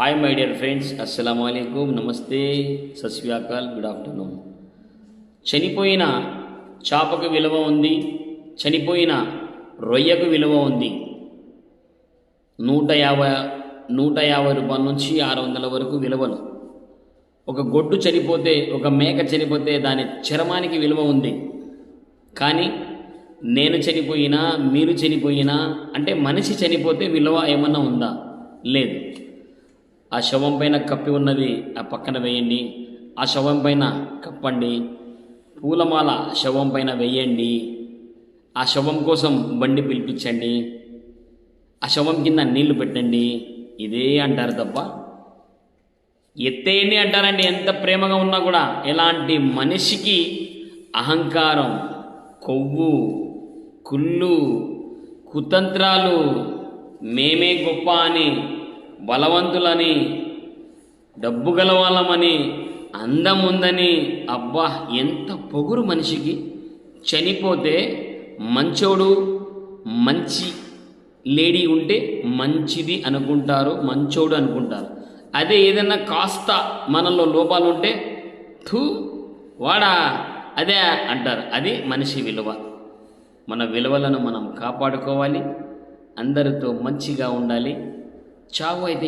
Hi my dear friends అస్సలం అయికం నమస్తే సస్వ్యాకాల్ గుడ్ ఆఫ్టర్నూన్ చనిపోయిన చాపకు విలువ ఉంది. చనిపోయిన రొయ్యకు విలువ ఉంది. నూట యాభై నూట యాభై రూపాయల నుంచి ఆరు వందల వరకు విలువలు. ఒక గొడ్డు చనిపోతే ఒక మేక చనిపోతే దాని చర్మానికి విలువ ఉంది. కానీ నేను చనిపోయినా మీరు చనిపోయినా అంటే మనిషి చనిపోతే విలువ ఏమన్నా ఉందా? లేదు. ఆ శవం పైన కప్పి ఉన్నది ఆ పక్కన వేయండి. ఆ శవం పైన కప్పండి. పూలమాల శవం పైన వేయండి. ఆ శవం కోసం బండి పిలిపించండి. ఆ శవం కింద నీళ్ళు పెట్టండి. ఇదే అంటారు తప్ప ఎత్తేయండి అంటారండి. ఎంత ప్రేమగా ఉన్నా కూడా ఎలాంటి మనిషికి అహంకారం కొవ్వు కుళ్ళు కుతంత్రాలు మేమే గొప్ప అని బలవంతులని డబ్బు గలవాళ్ళమని అందం ఉందని అబ్బా ఎంత పొగురు మనిషికి. చనిపోతే మంచోడు మంచి లేడీ ఉంటే మంచిది అనుకుంటారు మంచోడు అనుకుంటారు. అదే ఏదన్నా కాస్త మనలో లోపాలు ఉంటే థూ వాడా అదే అంటారు. అది మనిషి విలువ. మన విలువలను మనం కాపాడుకోవాలి అందరితో మంచిగా ఉండాలి Child.